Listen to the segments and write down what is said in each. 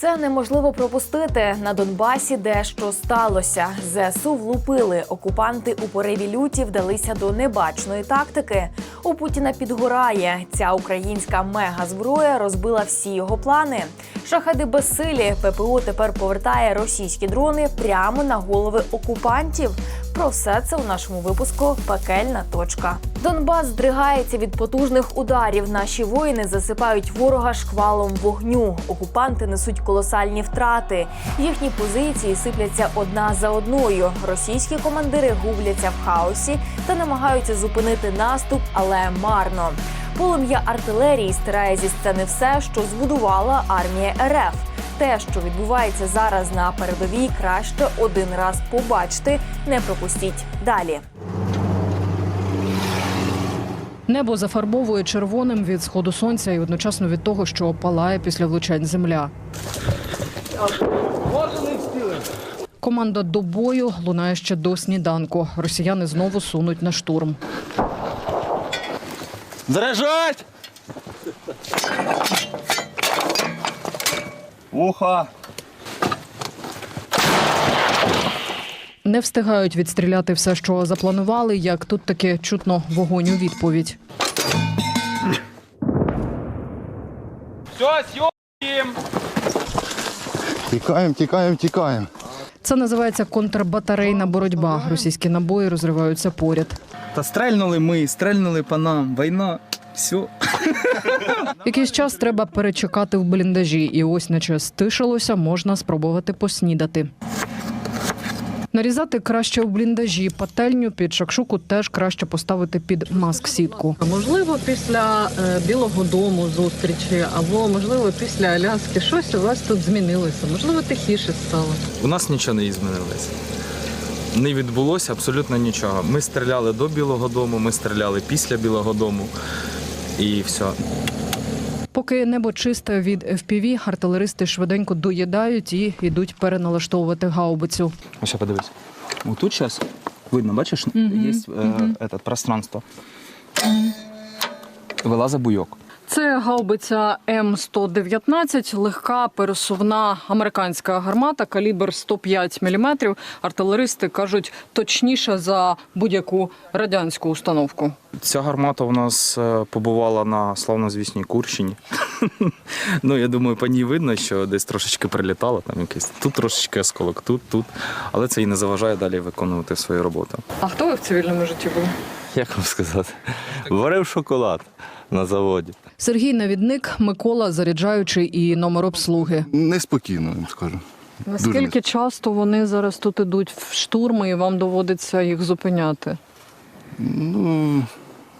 Це неможливо пропустити на Донбасі, де що сталося. ЗСУ влупили. Окупанти у пориві люті вдалися до небачної тактики. У Путіна підгорає. Ця українська мегазброя розбила всі його плани. Шахеди безсилі. ППО тепер повертає російські дрони прямо на голови окупантів. Про все це у нашому випуску Пекельна точка. Донбас здригається від потужних ударів. Наші воїни засипають ворога шквалом вогню. Окупанти несуть колосальні втрати. Їхні позиції сипляться одна за одною. Російські командири губляться в хаосі та намагаються зупинити наступ, але марно. Полум'я артилерії стирає зі сцени все, що збудувала армія РФ. Те, що відбувається зараз на передовій, краще один раз побачити. Не пропустіть далі. Небо зафарбовує червоним від сходу сонця і одночасно від того, що палає після влучань земля. Команда до бою лунає ще до сніданку. Росіяни знову сунуть на штурм. Заряжать! Ухо! Не встигають відстріляти все, що запланували, як тут таки чутно вогонь у відповідь. Все, съем! Тікаємо, тікаємо, тікаємо. Це називається контрбатарейна боротьба. Російські набої розриваються поряд. Та стрельнули ми, стрельнули по нам. Війна. Все. Якийсь час треба перечекати в бліндажі, і ось, наче стишилося, можна спробувати поснідати. Нарізати краще в бліндажі, пательню під шакшуку теж краще поставити під маск-сітку. Можливо, після е, Білого дому зустрічі, або можливо після Аляски щось у вас тут змінилося. Можливо, тихіше стало. У нас нічого не змінилося. Не відбулося абсолютно нічого. Ми стріляли до Білого дому, ми стріляли після Білого дому. І все. Поки небо чисте від FPV, артилеристи швиденько доїдають і йдуть переналаштовувати гаубицю. Ось подивись. Тут зараз видно, бачиш, є е, це, пространство. Вилазить буйок. Це гаубиця М119, легка пересувна американська гармата, калібр 105 мм. Артилеристи кажуть, точніше за будь-яку радянську установку. Ця гармата у нас е, побувала на славнозвісній Курщині. ну, я думаю, по ній видно, що десь трошечки прилітало, там якийсь тут трошечки осколок, тут, тут. Але це і не заважає далі виконувати свою роботу. А хто ви в цивільному житті були? як вам сказати, варив шоколад на заводі. Сергій Навідник, Микола заряджаючий і номер обслуги. Неспокійно, я скажу. Наскільки часто вони зараз тут ідуть в штурми, і вам доводиться їх зупиняти? Ну,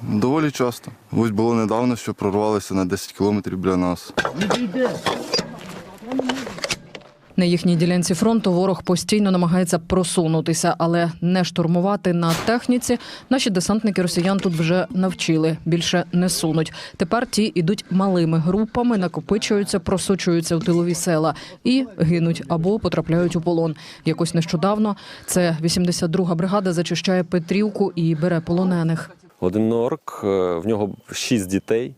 доволі часто. Ось було недавно, що прорвалися на 10 кілометрів біля нас. На їхній ділянці фронту ворог постійно намагається просунутися, але не штурмувати на техніці. Наші десантники росіян тут вже навчили. Більше не сунуть. Тепер ті ідуть малими групами, накопичуються, просочуються в тилові села і гинуть або потрапляють у полон. Якось нещодавно це 82-га бригада зачищає Петрівку і бере полонених. Один норк, е, в нього шість дітей.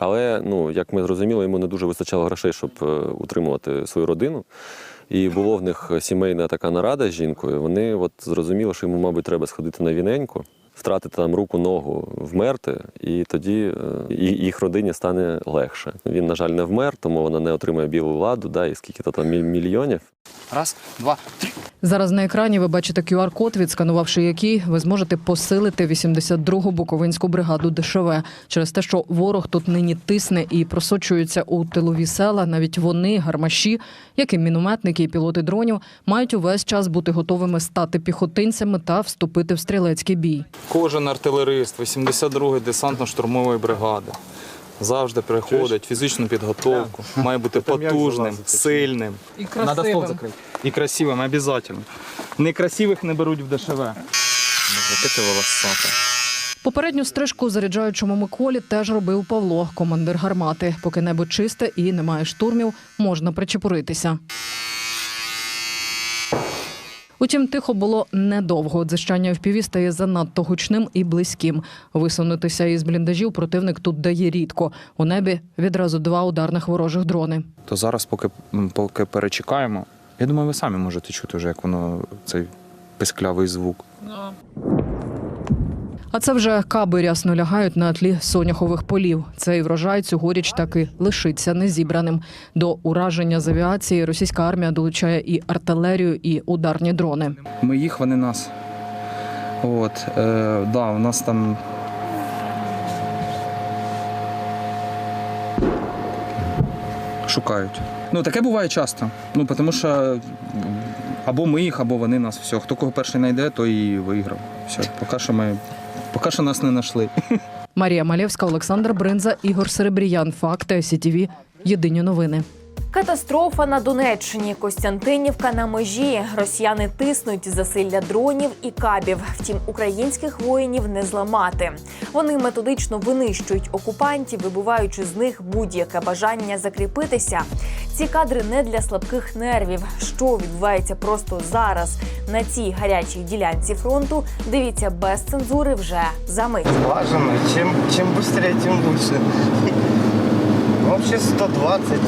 Але, ну, як ми зрозуміли, йому не дуже вистачало грошей, щоб е, утримувати свою родину. І було в них сімейна така нарада з жінкою. Вони от зрозуміли, що йому, мабуть, треба сходити на віненьку, втратити там руку, ногу, вмерти, і тоді е, їх родині стане легше. Він, на жаль, не вмер, тому вона не отримає білу владу, да, і скільки то там мільйонів. Раз, два, три. Зараз на екрані ви бачите QR-код, відсканувавши який, ви зможете посилити 82-гу Буковинську бригаду ДШВ. Через те, що ворог тут нині тисне і просочується у тилові села, навіть вони, гармаші, як і мінометники і пілоти дронів, мають увесь час бути готовими стати піхотинцями та вступити в стрілецький бій. Кожен артилерист 82-ї десантно-штурмової бригади завжди приходить фізичну підготовку, має бути потужним, сильним. І Надо стол закрити. І красивим, обов'язково. Некрасивих не беруть в ДШВ. Яке волосата. Попередню стрижку заряджаючому Миколі теж робив Павло, командир гармати. Поки небо чисте і немає штурмів, можна причепуритися. Утім, тихо було недовго. Дзищання впіві стає занадто гучним і близьким. Висунутися із бліндажів противник тут дає рідко. У небі відразу два ударних ворожих дрони. То зараз, поки, поки перечекаємо, я думаю, ви самі можете чути вже, як воно цей писклявий звук. А це вже каби рясно лягають на тлі соняхових полів. Цей врожай цьогоріч таки лишиться незібраним. До ураження з авіації російська армія долучає і артилерію, і ударні дрони. Ми їх, вони нас. От, е, да, у нас там. Шукають. Ну, таке буває часто. Ну, тому що або ми їх, або вони нас. Все. Хто кого перший знайде, той і виграв. Все. Поки що ми. Поки що нас не знайшли. Марія Малєвська, Олександр Бринза, Ігор Серебріян. Факти СІТІВІ. Єдині новини. Катастрофа на Донеччині. Костянтинівка на межі. Росіяни тиснуть засилля дронів і кабів. Втім, українських воїнів не зламати. Вони методично винищують окупантів, вибиваючи з них будь-яке бажання закріпитися. Ці кадри не для слабких нервів. Що відбувається просто зараз на цій гарячій ділянці фронту? Дивіться без цензури вже за мить. Важно. Чем, чем быстрее, тем лучше. Вообще 120,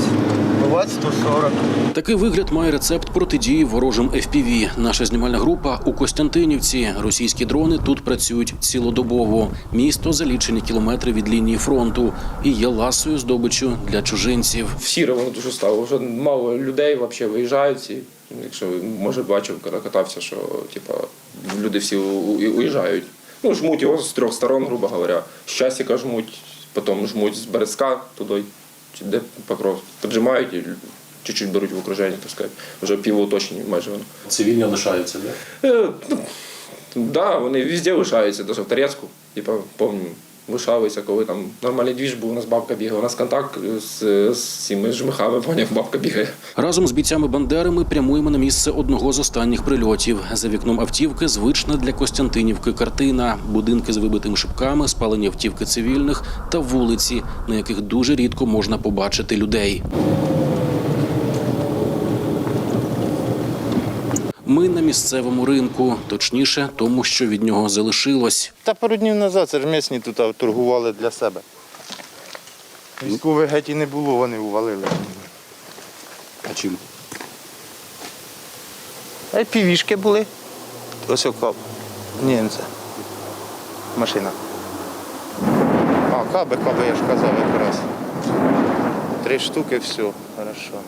бывает 140. Такий вигляд має рецепт протидії ворожим FPV. Наша знімальна група у Костянтинівці. Російські дрони тут працюють цілодобово. Місто за лічені кілометри від лінії фронту і є ласою здобиччю для чужинців. в сіре воно дуже стало. Вже мало людей взагалі виїжджають. І, якщо може бачив, коли катався, що типа люди всі уїжджають. Ну, жмуть його з трьох сторон, грубо говоря. З жмуть, потім жмуть з Березка туди, де покров. Поджимають і чуть-чуть беруть в окруження, так сказати. Вже півоточні майже воно. Цивільні лишаються, так? Е, ну, да, вони везде лишаються, навіть в Торецьку. типу, пам'ятаю, лишалися, коли там нормальний двіж був, у нас бабка бігала. У нас контакт з, з цими жмихами, поняв, бабка бігає. Разом з бійцями Бандери ми прямуємо на місце одного з останніх прильотів. За вікном автівки звична для Костянтинівки картина: будинки з вибитими шибками, спалені автівки цивільних та вулиці, на яких дуже рідко можна побачити людей. Ми на місцевому ринку, точніше, тому що від нього залишилось. Та пару днів назад це ж місні тут торгували для себе. Військових геть і не було, вони увалили. А чим? А й півішки були. Ось окап. Ні, це. Машина. А, каби, каби, я ж казав якраз. Три штуки, все, хорошо.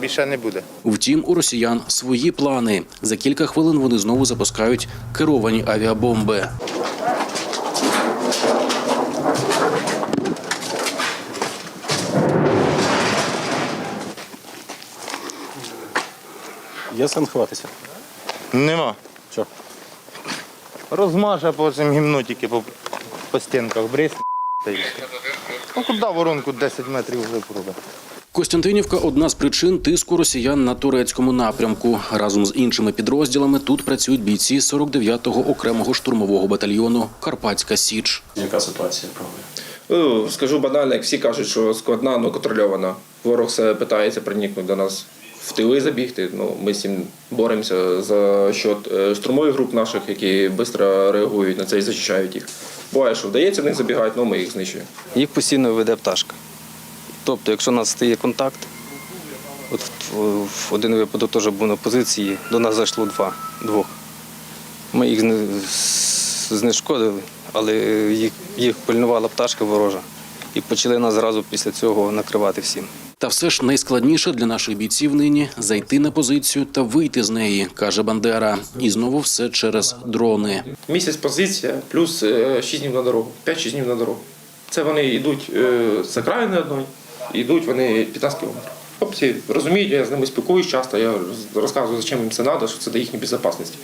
Більше не буде. Втім, у росіян свої плани. За кілька хвилин вони знову запускають керовані авіабомби. Є сенс ховатися? Нема. Чо? Розмаже потім гімно тільки по, по стінках все. Ну куди воронку 10 метрів вже пробив. Костянтинівка одна з причин тиску росіян на турецькому напрямку. Разом з іншими підрозділами тут працюють бійці 49-го окремого штурмового батальйону Карпатська Січ. Яка ситуація правда? Ну, скажу банально, як всі кажуть, що складна, але контрольована. Ворог все питається проникнути до нас в тили забігти. Ну, ми з цим боремося за счет штурмових груп наших, які швидко реагують на це і захищають їх. Буває, що вдається в них забігати, але ми їх знищуємо. їх постійно веде пташка. Тобто, якщо у нас стає контакт, от в- один випадок теж був на позиції, до нас зайшло два, двох. Ми їх знешкодили, але їх, їх пильнувала пташка ворожа. І почали нас зразу після цього накривати всім. Та все ж найскладніше для наших бійців нині зайти на позицію та вийти з неї, каже Бандера. І знову все через дрони. Місяць позиція плюс 6 днів на дорогу, 5-6 днів на дорогу. Це вони йдуть е, з окраїни одної, йдуть вони 15 кілометрів. Хлопці розуміють, я з ними спілкуюсь часто, я роз- розказую, зачем їм це треба, що це для їхньої безпечності.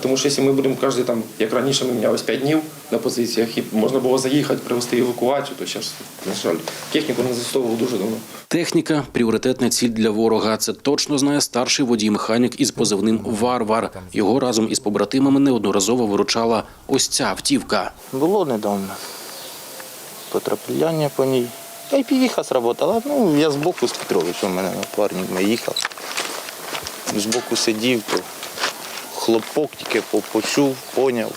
Тому що якщо ми будемо кожен там, як раніше ми мінялись 5 днів на позиціях, і можна було заїхати, привезти евакуацію, то зараз, на жаль, техніку не застосовував дуже давно. Техніка пріоритетна ціль для ворога. Це точно знає старший водій-механік із позивним Варвар. Його разом із побратимами неодноразово виручала ось ця автівка. Було недавно. Потрапляння по ній. Та й півіха сработала. Ну, я збоку з Петровичем, у мене напарник, ми їхали. Збоку сидів, то хлопок тільки по- почув, поняв.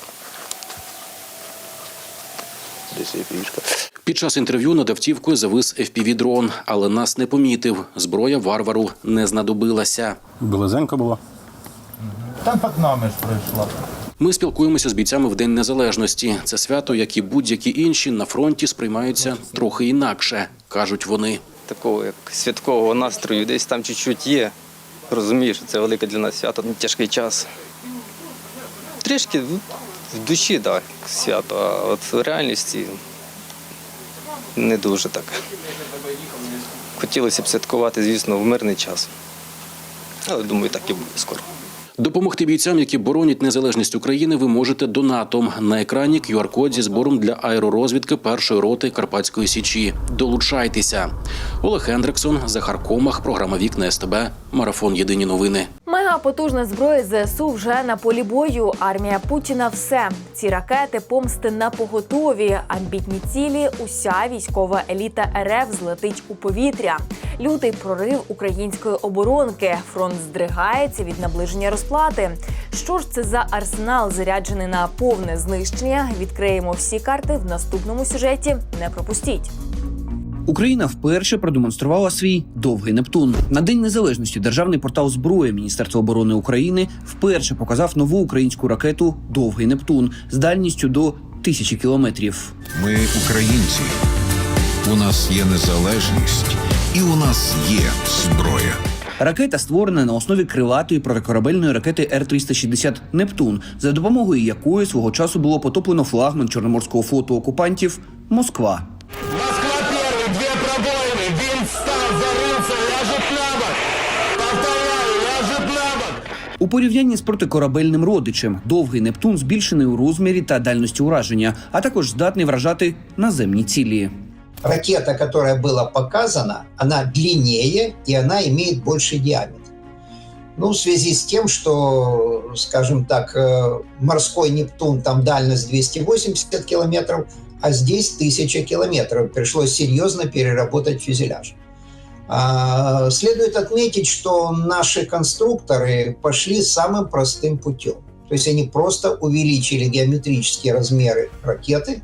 Десь є пішка. Під час інтерв'ю над автівкою завис FPV-дрон, але нас не помітив. Зброя варвару не знадобилася. Близенько було. Там під нами ж пройшла. Ми спілкуємося з бійцями в День Незалежності. Це свято, як і будь-які інші, на фронті сприймаються трохи інакше, кажуть вони. Такого як святкового настрою десь там чуть-чуть є. Розумію, що це велике для нас свято, ну, тяжкий час. Трішки в душі, так, свято, а от в реальності не дуже так. Хотілося б святкувати, звісно, в мирний час. Але думаю, так і буде скоро. Допомогти бійцям, які боронять незалежність України, ви можете донатом. На екрані QR-код зі збором для аеророзвідки першої роти Карпатської січі. Долучайтеся. Олег Хендриксон, Захар Комах, програма Вікна СТБ, Марафон Єдині новини. Мегапотужна зброя ЗСУ вже на полі бою. Армія Путіна все. Ці ракети помсти на поготові. Амбітні цілі. Уся військова еліта РФ злетить у повітря. Лютий прорив української оборонки. Фронт здригається від наближення розплати. Що ж це за арсенал, заряджений на повне знищення? Відкриємо всі карти в наступному сюжеті. Не пропустіть. Україна вперше продемонструвала свій довгий Нептун. На день незалежності державний портал зброї Міністерства оборони України вперше показав нову українську ракету Довгий Нептун з дальністю до тисячі кілометрів. Ми українці. У нас є незалежність, і у нас є зброя. Ракета створена на основі крилатої протикорабельної ракети Р-360 Нептун, за допомогою якої свого часу було потоплено флагман Чорноморського флоту окупантів Москва. У порівнянні з протикорабельним родичем довгий Нептун збільшений у розмірі та дальності ураження, а також здатний вражати наземні цілі. ракета, которая была показана, она длиннее и она имеет больший диаметр. Ну, в связи с тем, что, скажем так, э, морской Нептун, там дальность 280 километров, а здесь 1000 километров. Пришлось серьезно переработать фюзеляж. А, Следует отметить, что наши конструкторы пошли самым простым путем. То есть они просто увеличили геометрические размеры ракеты,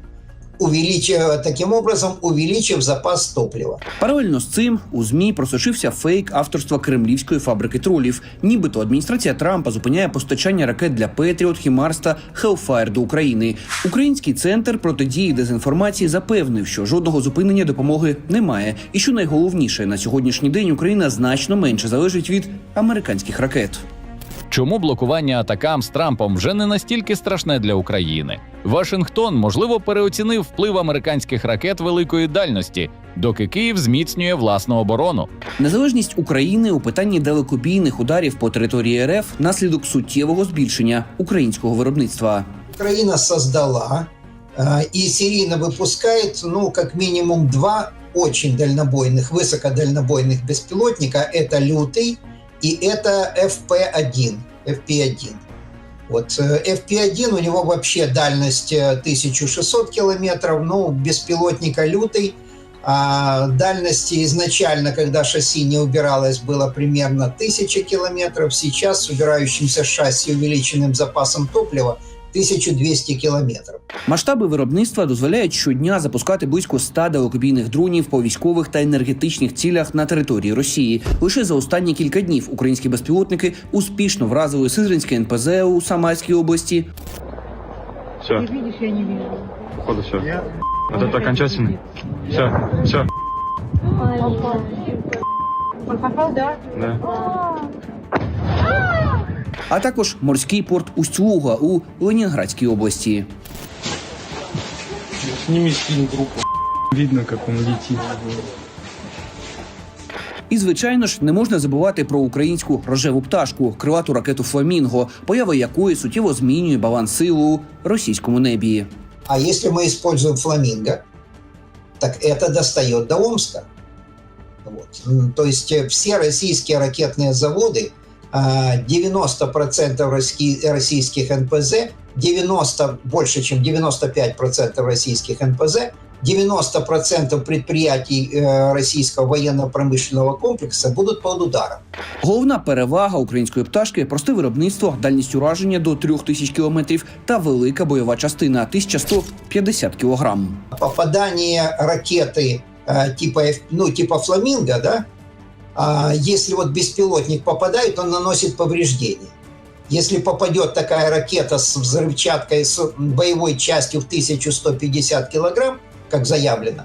увеличив, таким образом увеличив запас топлива. Паралельно з цим у змі просочився фейк авторства кремлівської фабрики тролів. Нібито адміністрація Трампа зупиняє постачання ракет для Петріот, Хімарс та Хелфайр до України. Український центр протидії дезінформації запевнив, що жодного зупинення допомоги немає, і що найголовніше на сьогоднішній день Україна значно менше залежить від американських ракет. Чому блокування атакам з Трампом вже не настільки страшне для України? Вашингтон можливо переоцінив вплив американських ракет великої дальності, доки Київ зміцнює власну оборону. Незалежність України у питанні далекобійних ударів по території РФ наслідок суттєвого збільшення українського виробництва. Украина создала э, и серийно выпускает, ну, как минимум два очень дальнобойных, высокодальнобойных беспилотника. Это «Лютый» и это FP-1, FP-1. Вот э, FP-1, у него вообще дальность э, 1600 километров, ну, беспилотника «Лютый», а дальности изначально, когда шасси не убиралось, было примерно 1000 километров. Сейчас с убирающимся шасси увеличенным запасом топлива 1200 кілометрів. Масштаби виробництва дозволяють щодня запускати близько 100 далекобійних дронів по військових та енергетичних цілях на території Росії. Лише за останні кілька днів українські безпілотники успішно вразили Сизринське НПЗ у Самарській області. Все. видишь, я не вижу. Походу все. Вот это окончательно. Все, все. Он попал, да? Да а також морський порт Усть-Луга у Ленінградській області. Сними фильм группу. Видно, как он летит. І звичайно ж не можна забувати про українську рожеву пташку, крилату ракету Фламінго, поява якої суттєво змінює баланс сил у російському небі. А если мы используем фламинго, так это достает до Омска. Вот. М, То есть э, все российские ракетные заводы, а, 90% роски- российских НПЗ, 90, больше чем 95% российских НПЗ 90% предприятий э, российского военно-промышленного комплекса будут под ударом. Головна перевага української пташки просте виробництво, дальність ураження до 3000 кілометрів та велика бойова частина 1150 кілограм. Попадание ракеты э, типа, F- ну, типа фламинго, да, а, если вот беспилотник попадает, он наносит повреждения. Если попадет такая ракета с взрывчаткой, с боевой частью в 1150 килограмм, как заявлено,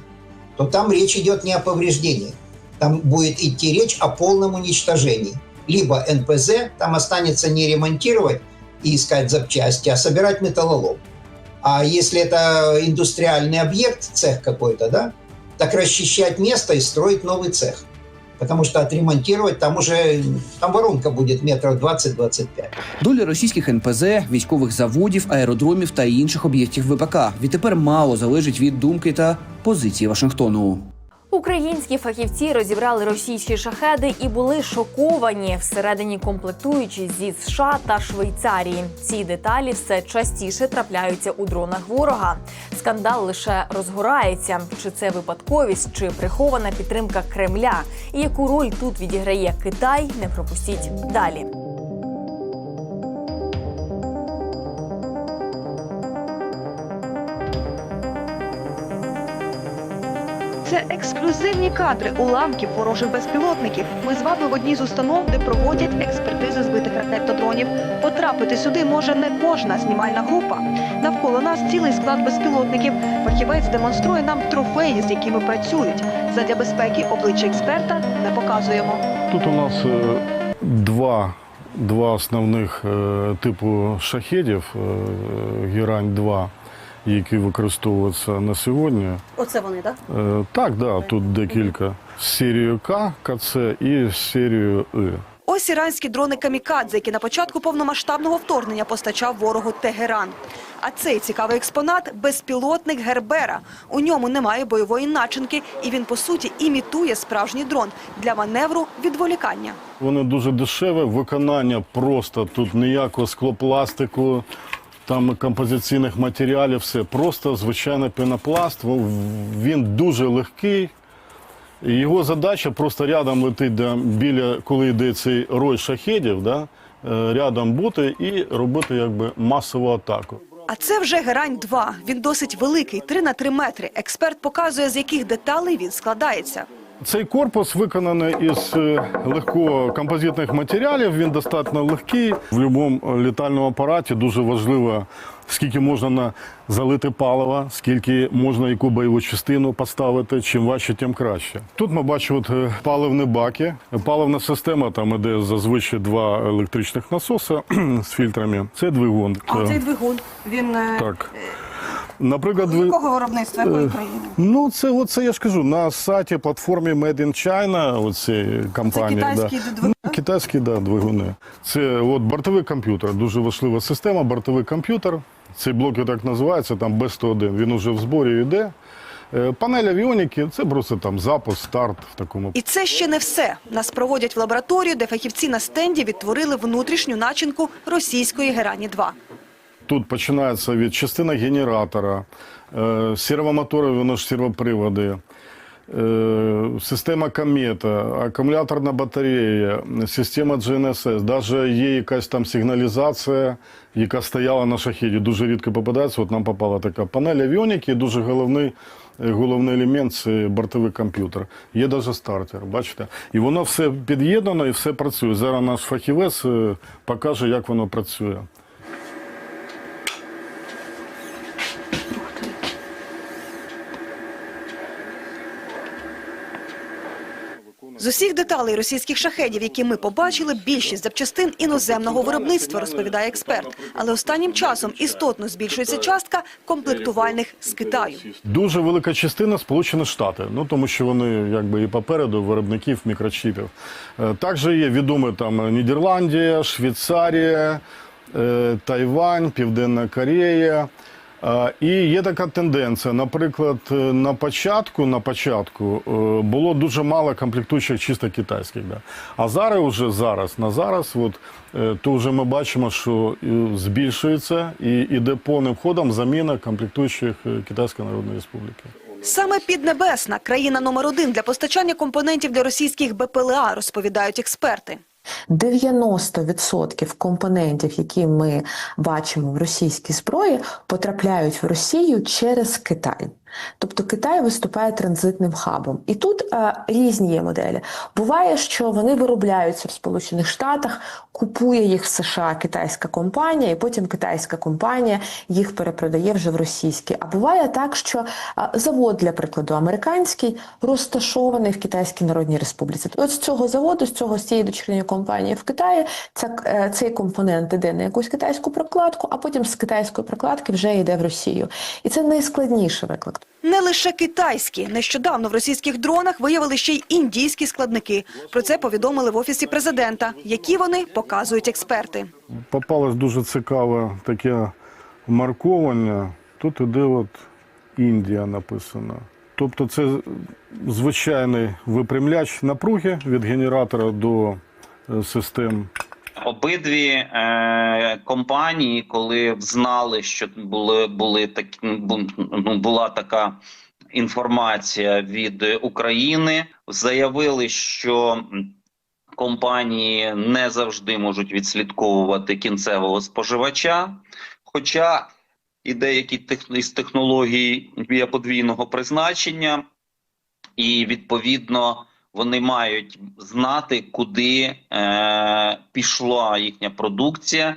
то там речь идет не о повреждении. Там будет идти речь о полном уничтожении. Либо НПЗ там останется не ремонтировать и искать запчасти, а собирать металлолом. А если это индустриальный объект, цех какой-то, да, так расчищать место и строить новый цех. Потому что отремонтировать там уже, там воронка будет метров 20-25. Доля російських НПЗ, військових заводів, аеродромів та інших об'єктів ВПК відтепер мало залежить від думки та позиції Вашингтону. Українські фахівці розібрали російські шахеди і були шоковані всередині комплектуючі зі США та Швейцарії. Ці деталі все частіше трапляються у дронах ворога. Скандал лише розгорається. Чи це випадковість, чи прихована підтримка Кремля? І яку роль тут відіграє Китай? Не пропустіть далі. Це ексклюзивні кадри уламків ворожих безпілотників. Ми з вами в одній з установ, де проводять експертизи збитих ракет. Потрапити сюди може не кожна знімальна група. Навколо нас цілий склад безпілотників. Фахівець демонструє нам трофеї, з якими працюють. Задля безпеки обличчя експерта не показуємо. Тут у нас е, два, два основних е, типу шахедів е, Герань-2, які використовуються на сьогодні. Оце вони, так? Е, Так, да, тут декілька. З серією К, КЦ і з серією И. Ось іранські дрони камікадзе, які на початку повномасштабного вторгнення постачав ворогу Тегеран. А цей цікавий експонат безпілотник Гербера. У ньому немає бойової начинки, і він по суті імітує справжній дрон для маневру відволікання. Вони дуже дешеве, виконання просто тут ніякого склопластику, там композиційних матеріалів, все. Просто звичайний пенопласт. Він дуже легкий. Його задача просто рядом летить да, біля, коли йде цей рой шахедів, да, е, рядом бути і робити якби масову атаку. А це вже герань 2 Він досить великий, 3 на 3 метри. Експерт показує, з яких деталей він складається. Цей корпус виконаний із е, легкого композитних матеріалів. Він достатньо легкий. В будь-якому літальному апараті дуже важливо, скільки можна на залити палива, скільки можна яку бойову частину поставити. Чим важче, тим краще. Тут ми бачимо от, е, паливні баки. Паливна система там іде зазвичай два електричних насоси з фільтрами. Це двигун. Е, двигун він Так. Наприклад, ви... якого виробництва Е, Ну, це, оце я ж кажу, на сайті платформі Made in China, оці компанії. китайські да. двигуни? Ну, Китайські, да, двигуни. Це от бортовий комп'ютер, дуже важлива система, бортовий комп'ютер. Цей блок і так називається, там B101, він уже в зборі йде. Е, Панель авіоніки це просто там запуск, старт в такому. І це ще не все. Нас проводять в лабораторію, де фахівці на стенді відтворили внутрішню начинку російської герані 2 Тут починається від частини генератора, е, сервомотори, воно ж сервоприводи, е, система комета, акумуляторна батарея, система GNSS, навіть є якась там сигналізація, яка стояла на шахеді. Дуже рідко попадається. От нам попала така панель авіоніки, дуже головний. е, Головний елемент це бортовий комп'ютер. Є навіть стартер, бачите? І воно все під'єднано і все працює. Зараз наш фахівець покаже, як воно працює. З усіх деталей російських шахедів, які ми побачили, більшість запчастин іноземного виробництва, розповідає експерт. Але останнім часом істотно збільшується частка комплектувальних з Китаю. Дуже велика частина Сполучені Штати, ну тому що вони якби і попереду виробників мікрочіпів. Е, Також є відомі там Нідерландія, Швейцарія, е, Тайвань, Південна Корея. І є така тенденція. Наприклад, е, на початку, на початку е, було дуже мало комплектуючих чисто китайських. Да. А зараз уже зараз, на зараз, от, е, то вже ми бачимо, що збільшується і йде повним ходом заміна комплектуючих Китайської Народної Республіки. Саме Піднебесна – країна номер один для постачання компонентів для російських БПЛА, розповідають експерти. 90% компонентів, які ми бачимо в російській зброї, потрапляють в Росію через Китай. Тобто Китай виступає транзитним хабом. І тут е, різні є моделі. Буває, що вони виробляються в Сполучених Штатах, купує їх в США китайська компанія, і потім китайська компанія їх перепродає вже в російські. А буває так, що е, завод, для прикладу, американський, розташований в Китайській Народній Республіці. От з цього заводу, з цього з цієї дочірньої компанії в Китаї, ця, е, цей компонент іде на якусь китайську прокладку, а потім з китайської прокладки вже йде в Росію. І це найскладніший виклик. Не лише китайські. Нещодавно в російських дронах виявили ще й індійські складники. Про це повідомили в офісі президента. Які вони показують експерти. Попалось дуже цікаве таке марковання. Тут іде от Індія написано. Тобто це звичайний випрямляч напруги від генератора до е, систем Обидві е, компанії, коли знали, що були, були такі, ну, була така інформація від України, заявили, що компанії не завжди можуть відслідковувати кінцевого споживача. Хоча і деякі тех- із технологій подвійного призначення, і відповідно вони мають знати, куди е, пішла їхня продукція,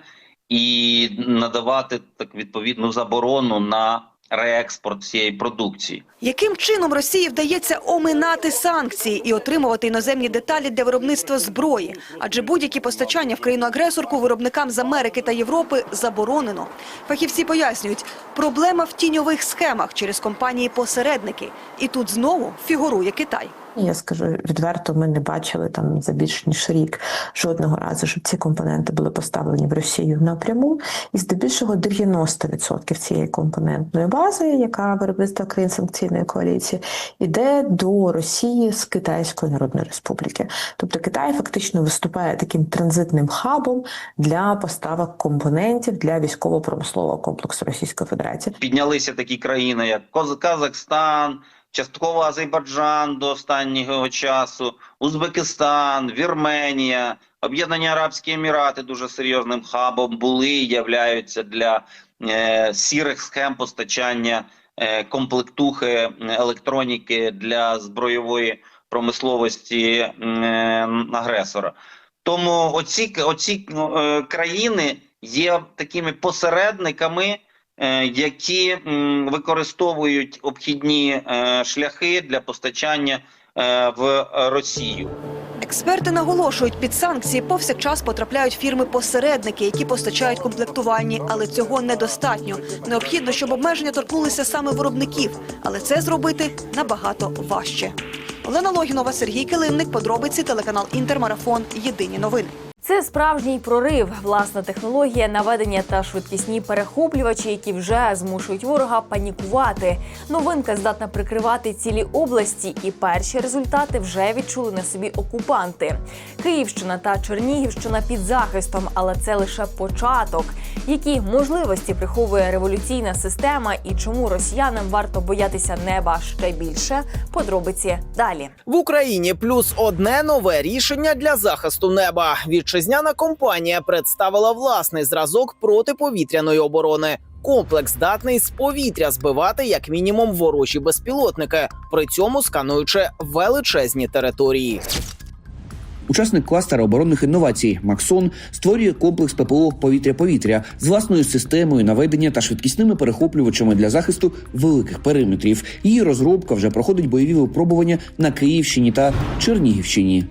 і надавати так відповідну заборону на реекспорт цієї продукції. Яким чином Росії вдається оминати санкції і отримувати іноземні деталі для виробництва зброї? Адже будь-які постачання в країну-агресорку виробникам з Америки та Європи заборонено. Фахівці пояснюють, проблема в тіньових схемах через компанії-посередники. І тут знову фігурує Китай. Я скажу відверто, ми не бачили там за більш ніж рік жодного разу, щоб ці компоненти були поставлені в Росію напряму. І здебільшого 90% цієї компонентної бази, яка виробництва країн санкційної коаліції, іде до Росії з Китайської Народної Республіки. Тобто Китай фактично виступає таким транзитним хабом для поставок компонентів для військово-промислового комплексу Російської Федерації. Піднялися такі країни, як Коз- Казахстан, частково Азербайджан до останнього часу, Узбекистан, Вірменія, Об'єднані Арабські Емірати дуже серйозним хабом були і являються для е, сірих схем постачання е, комплектухи електроніки для збройової промисловості е, агресора. Тому оці, оці е, країни є такими посередниками, які використовують обхідні е, шляхи для постачання е, в Росію. Експерти наголошують, під санкції повсякчас потрапляють фірми-посередники, які постачають комплектувальні, але цього недостатньо. Необхідно, щоб обмеження торкнулися саме виробників, але це зробити набагато важче. Олена Логінова, Сергій Килимник, подробиці телеканал Інтермарафон. Єдині новини. Це справжній прорив, власна технологія, наведення та швидкісні перехоплювачі, які вже змушують ворога панікувати. Новинка здатна прикривати цілі області, і перші результати вже відчули на собі окупанти. Київщина та Чернігівщина під захистом, але це лише початок. Які можливості приховує революційна система і чому росіянам варто боятися неба ще більше? Подробиці далі. В Україні плюс одне нове рішення для захисту неба. Вітчизняна компанія представила власний зразок протиповітряної оборони. Комплекс здатний з повітря збивати як мінімум ворожі безпілотники, при цьому скануючи величезні території. Учасник кластера оборонних інновацій Максон створює комплекс ППО повітря-повітря з власною системою наведення та швидкісними перехоплювачами для захисту великих периметрів. Її розробка вже проходить бойові випробування на Київщині та Чернігівщині.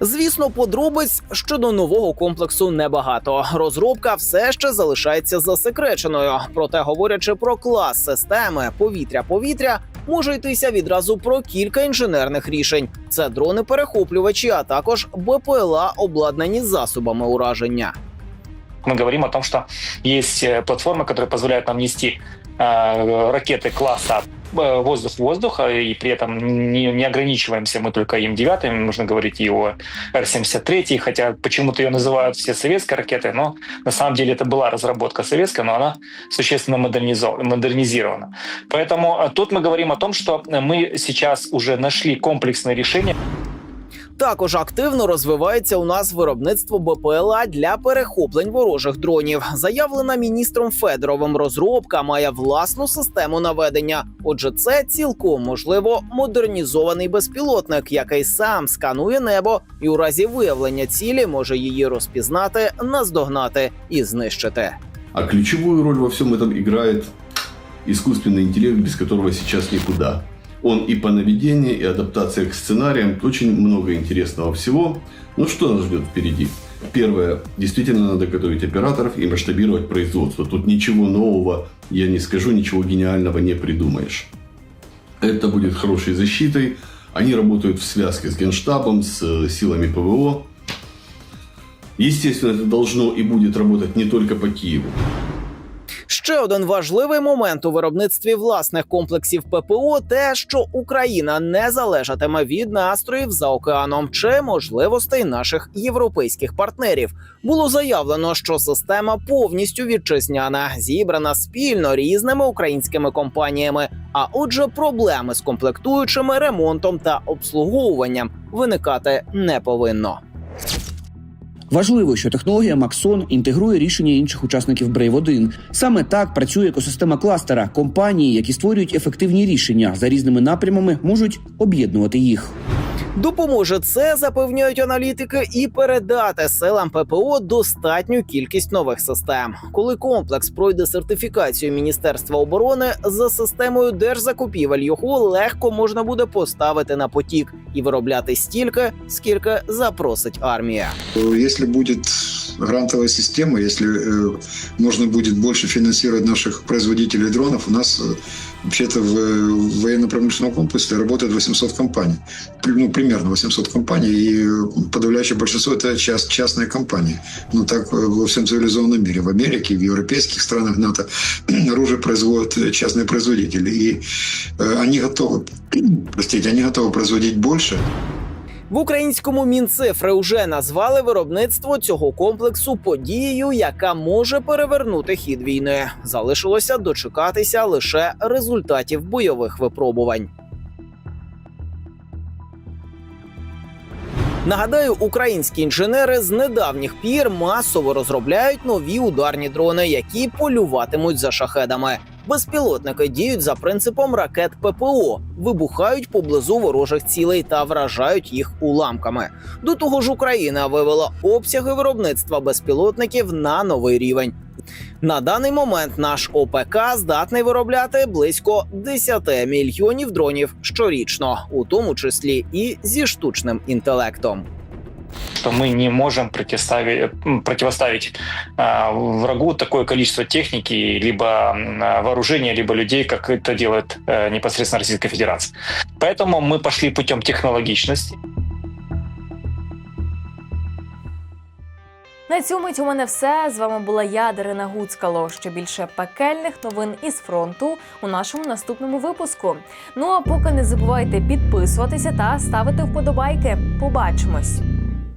Звісно, подробиць щодо нового комплексу небагато. Розробка все ще залишається засекреченою. Проте, говорячи про клас системи повітря-повітря, може йтися відразу про кілька інженерних рішень: це дрони-перехоплювачі, а також БПЛА, обладнані засобами ураження. Мы говорим о том, что есть э, платформы, которые позволяют нам нести э, ракеты класса Э, воздух-воздух, а и при этом не, не ограничиваемся мы только Им-9, нужно говорить и о Р-73, хотя почему-то ее называют все советской ракетой, но на самом деле это была разработка советская, но она существенно модернизирована. Поэтому э, тут мы говорим о том, что мы сейчас уже нашли комплексное решение. Також активно розвивається у нас виробництво БПЛА для перехоплень ворожих дронів. Заявлена міністром Федоровим розробка має власну систему наведення. Отже, це цілком можливо модернізований безпілотник, який сам сканує небо і у разі виявлення цілі може її розпізнати, наздогнати і знищити. А ключевую роль во всем этом играет искусственный интеллект, без которого сейчас никуда. Он и по наведению, и адаптация к сценариям, очень много интересного всего. Ну что нас ждет впереди? Первое, действительно надо готовить операторов и масштабировать производство. Тут ничего нового, я не скажу, ничего гениального не придумаешь. Это будет хорошей защитой. Они работают в связке с Генштабом, с э, силами ПВО. Естественно, это должно и будет работать не только по Киеву. Ще один важливий момент у виробництві власних комплексів ППО те, що Україна не залежатиме від настроїв за океаном чи можливостей наших європейських партнерів. Було заявлено, що система повністю вітчизняна, зібрана спільно різними українськими компаніями. А отже, проблеми з комплектуючими ремонтом та обслуговуванням виникати не повинно. Важливо, що технологія Максон інтегрує рішення інших учасників Brave 1 Саме так працює екосистема кластера. Компанії, які створюють ефективні рішення за різними напрямами, можуть об'єднувати їх. Допоможе це, запевняють аналітики, і передати силам ППО достатню кількість нових систем. Коли комплекс пройде сертифікацію Міністерства оборони за системою держзакупівель, його легко можна буде поставити на потік і виробляти стільки, скільки запросить армія. Если будет грантовая система, если э, можно будет больше финансировать наших производителей дронов, у нас э, вообще-то э, в военно-промышленном комплексе работает 800 компаний. Ну, примерно 800 компаний, и подавляющее большинство это част, частные компании. Ну, так во всем цивилизованном мире. В Америке, в европейских странах НАТО оружие производят частные производители. И они готовы, простите, они готовы производить больше, В українському мінцифри вже назвали виробництво цього комплексу подією, яка може перевернути хід війни. Залишилося дочекатися лише результатів бойових випробувань. Нагадаю, українські інженери з недавніх пір масово розробляють нові ударні дрони, які полюватимуть за шахедами. Безпілотники діють за принципом ракет ППО, вибухають поблизу ворожих цілей та вражають їх уламками. До того ж, Україна вивела обсяги виробництва безпілотників на новий рівень. На даний момент наш ОПК здатний виробляти близько 10 мільйонів дронів щорічно, у тому числі і зі штучним інтелектом что мы не можем противоставить, м, противоставить а, врагу такое количество техники, либо м, а, вооружения, либо людей, как это делает э, непосредственно Российская Федерация. Поэтому мы пошли путем технологичности. На цю мить у мене все. З вами була я, Дарина Гуцкало. Ще більше пекельних новин із фронту у нашому наступному випуску. Ну а поки не забувайте підписуватися та ставити вподобайки. Побачимось!